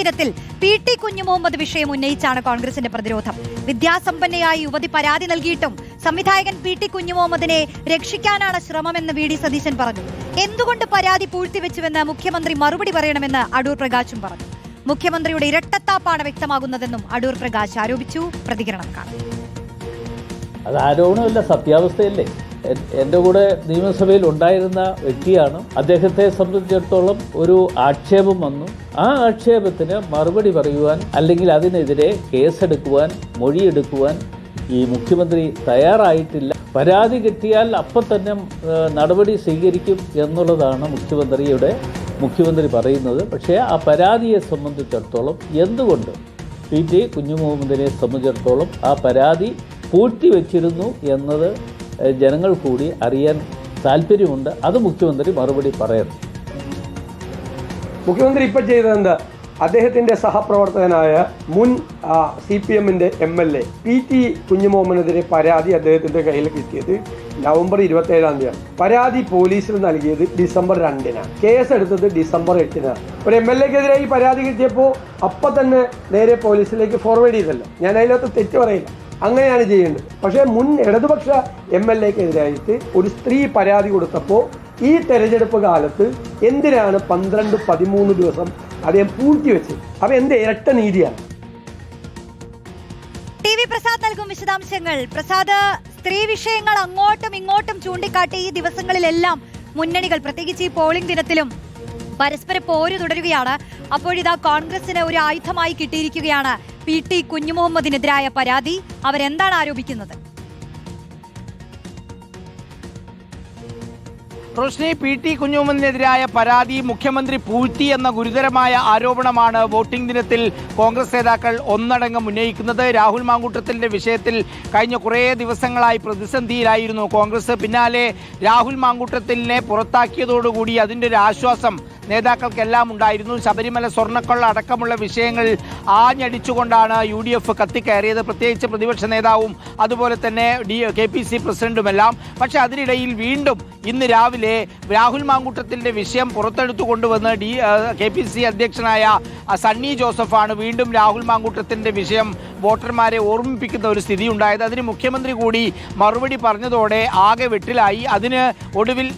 ദിനത്തിൽ P T കുഞ്ഞു മുഹമ്മദ് വിഷയം ഉന്നയിച്ചാണ് കോൺഗ്രസിന്റെ പ്രതിരോധം. വിദ്യാസമ്പന്നയായ യുവതി പരാതി നൽകിയിട്ടും സംവിധായകൻ പി ടി കുഞ്ഞു മുഹമ്മദിനെ രക്ഷിക്കാനാണ് ശ്രമമെന്ന് വി ഡി സതീശൻ പറഞ്ഞു. എന്തുകൊണ്ട് പരാതി പൂഴ്ത്തിവെച്ചുവെന്ന് മുഖ്യമന്ത്രി മറുപടി പറയണമെന്ന് അടൂർ പ്രകാശും പറഞ്ഞു. മുഖ്യമന്ത്രിയുടെ ഇരട്ടത്താപ്പാണ് വ്യക്തമാകുന്നതെന്നും അടൂർ പ്രകാശ് ആരോപിച്ചു. പ്രതികരണം കാണും. അത് ആരോപണമല്ല സത്യാവസ്ഥയല്ലേ? എന്റെ കൂടെ നിയമസഭയിൽ ഉണ്ടായിരുന്ന വ്യക്തിയാണ്. അദ്ദേഹത്തെ സംബന്ധിച്ചിടത്തോളം ഒരു ആക്ഷേപം വന്നു. ആ ആക്ഷേപത്തിന് മറുപടി പറയുവാൻ അല്ലെങ്കിൽ അതിനെതിരെ കേസെടുക്കുവാൻ മൊഴിയെടുക്കുവാൻ ഈ മുഖ്യമന്ത്രി തയ്യാറായിട്ടില്ല. പരാതി കിട്ടിയാൽ അപ്പം തന്നെ നടപടി സ്വീകരിക്കും എന്നുള്ളതാണ് മുഖ്യമന്ത്രിയുടെ മുഖ്യമന്ത്രി പറയുന്നത്. പക്ഷേ ആ പരാതിയെ സംബന്ധിച്ചിടത്തോളം എന്തുകൊണ്ട് പി ടി കുഞ്ഞുമുഹമ്മദിനെ സംബന്ധിച്ചിടത്തോളം ആ പരാതി പൂഴ്ത്തിവെച്ചിരുന്നു എന്നത് ജനങ്ങൾ കൂടി അറിയാൻ താല്പര്യമുണ്ട്. അത് മുഖ്യമന്ത്രി മറുപടി പറയണം. മുഖ്യമന്ത്രി ഇപ്പം ചെയ്തത് എന്താ അദ്ദേഹത്തിന്റെ സഹപ്രവർത്തകനായ മുൻ സി പി എമ്മിന്റെ M L A P T കുഞ്ഞുമോമനെതിരെ പരാതി അദ്ദേഹത്തിന്റെ കയ്യിൽ കിട്ടിയത് നവംബർ ഇരുപത്തി ഏഴാം തീയതിയാണ്. പരാതി പോലീസിൽ നൽകിയത് ഡിസംബർ രണ്ടിനാണ്. കേസ് എടുത്തത് ഡിസംബർ എട്ടിനാണ്. ഒരു എം എൽ എക്കെതിരെ ഈ പരാതി കിട്ടിയപ്പോൾ അപ്പം തന്നെ നേരെ പോലീസിലേക്ക് ഫോർവേഡ് ചെയ്തല്ലോ. ഞാൻ അതിനകത്ത് തെറ്റ് പറയില്ല. അങ്ങനെയാണ് ചെയ്യേണ്ടത് പക്ഷേ മുൻ ഇടതുപക്ഷ എം എൽ എക്കെതിരായിട്ട് ഒരു സ്ത്രീ പരാതി കൊടുത്തപ്പോൾ ഈ തെരഞ്ഞെടുപ്പ് കാലത്ത് എന്തിനാണ് പന്ത്രണ്ട് പതിമൂന്ന് ദിവസം അദ്ദേഹം പൂഴ്ത്തിവെച്ചത് അപ്പം എന്ത് ഇരട്ട നീതിയാണ്. ടി വി പ്രസാദ് നൽകും വിശദാംശങ്ങൾ. പ്രസാദ് സ്ത്രീ വിഷയങ്ങൾ അങ്ങോട്ടും ഇങ്ങോട്ടും ചൂണ്ടിക്കാട്ടി ഈ ദിവസങ്ങളിലെല്ലാം മുന്നണികൾ പ്രത്യേകിച്ച് ഈ പോളിംഗ് ദിനത്തിലും പരസ്പര പോര് തുടരുകയാണ്. അപ്പോഴിതാ കോൺഗ്രസിന് ഒരു ആയുധമായി കിട്ടിയിരിക്കുകയാണ് പി ടി കുഞ്ഞുമുഹമ്മദിനെതിരായ പരാതി അവരെന്താണ് ആരോപിക്കുന്നത്? റോഷ്നി പി ടി കുഞ്ഞുമ്മദിനെതിരായ പരാതി മുഖ്യമന്ത്രി പൂഴ്ത്തി എന്ന ഗുരുതരമായ ആരോപണമാണ് വോട്ടിംഗ് ദിനത്തിൽ കോൺഗ്രസ് നേതാക്കൾ ഒന്നടങ്കം ഉന്നയിക്കുന്നത്. രാഹുൽ മാങ്കൂട്ടത്തിന്റെ വിഷയത്തിൽ കഴിഞ്ഞ കുറേ ദിവസങ്ങളായി പ്രതിസന്ധിയിലായിരുന്നു കോൺഗ്രസ്. പിന്നാലെ രാഹുൽ മാങ്കൂട്ടത്തിനെ പുറത്താക്കിയതോടുകൂടി അതിന്റെ ഒരു ആശ്വാസം നേതാക്കൾക്കെല്ലാം ഉണ്ടായിരുന്നു. ശബരിമല സ്വർണക്കൊള്ള അടക്കമുള്ള വിഷയങ്ങൾ ആഞ്ഞടിച്ചുകൊണ്ടാണ് യു ഡി എഫ് കത്തിക്കയറിയത് പ്രത്യേകിച്ച് പ്രതിപക്ഷ നേതാവും അതുപോലെ തന്നെ ഡി കെ പി സി പ്രസിഡന്റുമെല്ലാം. പക്ഷേ അതിനിടയിൽ വീണ്ടും ഇന്ന് രാവിലെ രാഹുൽ മാങ്കൂട്ടത്തിന്റെ വിഷയം പുറത്തെടുത്തു കൊണ്ടുവന്ന് ഡി കെ പി സി അധ്യക്ഷനായ സണ്ണി ജോസഫാണ് വീണ്ടും രാഹുൽ മാങ്കൂട്ടത്തിന്റെ വിഷയം വോട്ടർമാരെ ഓർമ്മിപ്പിക്കുന്ന ഒരു സ്ഥിതി ഉണ്ടായത് അതിന് മുഖ്യമന്ത്രി കൂടി മറുപടി പറഞ്ഞതോടെ ആകെ വെട്ടിലായി. അതിന് ഒടുവിൽ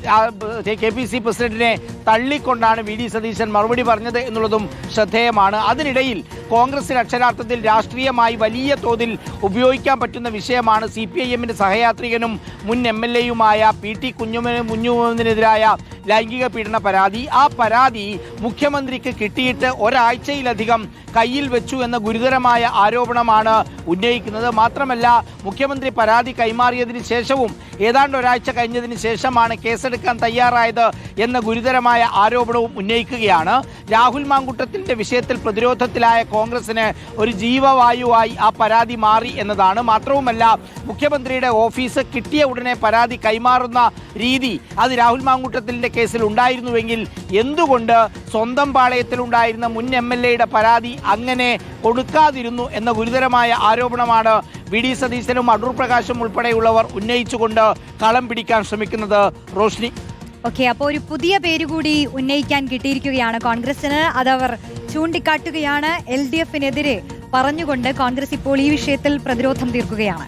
കെ പി സി പ്രസിഡന്റിനെ തള്ളിക്കൊണ്ടാണ് വി ഡി സതീശൻ മറുപടി പറഞ്ഞത് എന്നുള്ളതും ശ്രദ്ധേയമാണ്. അതിനിടയിൽ കോൺഗ്രസിന് അക്ഷരാർത്ഥത്തിൽ രാഷ്ട്രീയമായി വലിയ തോതിൽ ഉപയോഗിക്കാൻ പറ്റുന്ന വിഷയമാണ് സി പി ഐ എമ്മിന്റെ സഹയാത്രികനും മുൻ എം എൽ എയുമായ പി ടി കുഞ്ഞുമന് മുഞ്ഞുമെതിനെതിരായ ലൈംഗിക പീഡന പരാതി. ആ പരാതി മുഖ്യമന്ത്രിക്ക് കിട്ടിയിട്ട് ഒരാഴ്ചയിലധികം കയ്യിൽ വെച്ചു എന്ന ഗുരുതരമായ ആരോപണമാണ് ഉന്നയിക്കുന്നത്. മാത്രമല്ല മുഖ്യമന്ത്രി പരാതി കൈമാറിയതിന് ശേഷവും ഏതാണ്ട് ഒരാഴ്ച കഴിഞ്ഞതിന് ശേഷമാണ് കേസെടുക്കാൻ തയ്യാറായത് എന്ന ഗുരുതരമായ ആരോപണവും ഉന്നയിക്കുകയാണ്. രാഹുൽ മാങ്കുട്ടത്തിന്റെ വിഷയത്തിൽ പ്രതിരോധത്തിലായ കോൺഗ്രസിന് ഒരു ജീവവായുവായി ആ പരാതി മാറി എന്നതാണ്. മാത്രവുമല്ല മുഖ്യമന്ത്രിയുടെ ഓഫീസ് കിട്ടിയ ഉടനെ പരാതി കൈമാറുന്ന രീതി അത് രാഹുൽ മാങ്കൂട്ടത്തിലിന്റെ കേസിൽ ഉണ്ടായിരുന്നുവെങ്കിൽ എന്തുകൊണ്ട് സ്വന്തം പാളയത്തിലുണ്ടായിരുന്ന മുൻ എം എൽ എയുടെ പരാതി അങ്ങനെ കൊടുക്കാതിരുന്നു എന്ന ഗുരുതരമായ ആരോപണമാണ് വി ഡി സതീശനും അടൂർ പ്രകാശും ഉൾപ്പെടെയുള്ളവർ ഉന്നയിച്ചുകൊണ്ട് കളം പിടിക്കാൻ ശ്രമിക്കുന്നത്. റോഷ്നി. ഓക്കെ അപ്പോൾ ഒരു പുതിയ പേര് കൂടി ഉന്നയിക്കാൻ കിട്ടിയിരിക്കുകയാണ് കോൺഗ്രസിന് അതവർ ചൂണ്ടിക്കാട്ടുകയാണ്. എൽ ഡി എഫിനെതിരെ പറഞ്ഞുകൊണ്ട് കോൺഗ്രസ് ഇപ്പോൾ ഈ വിഷയത്തിൽ പ്രതിരോധം തീർക്കുകയാണ്.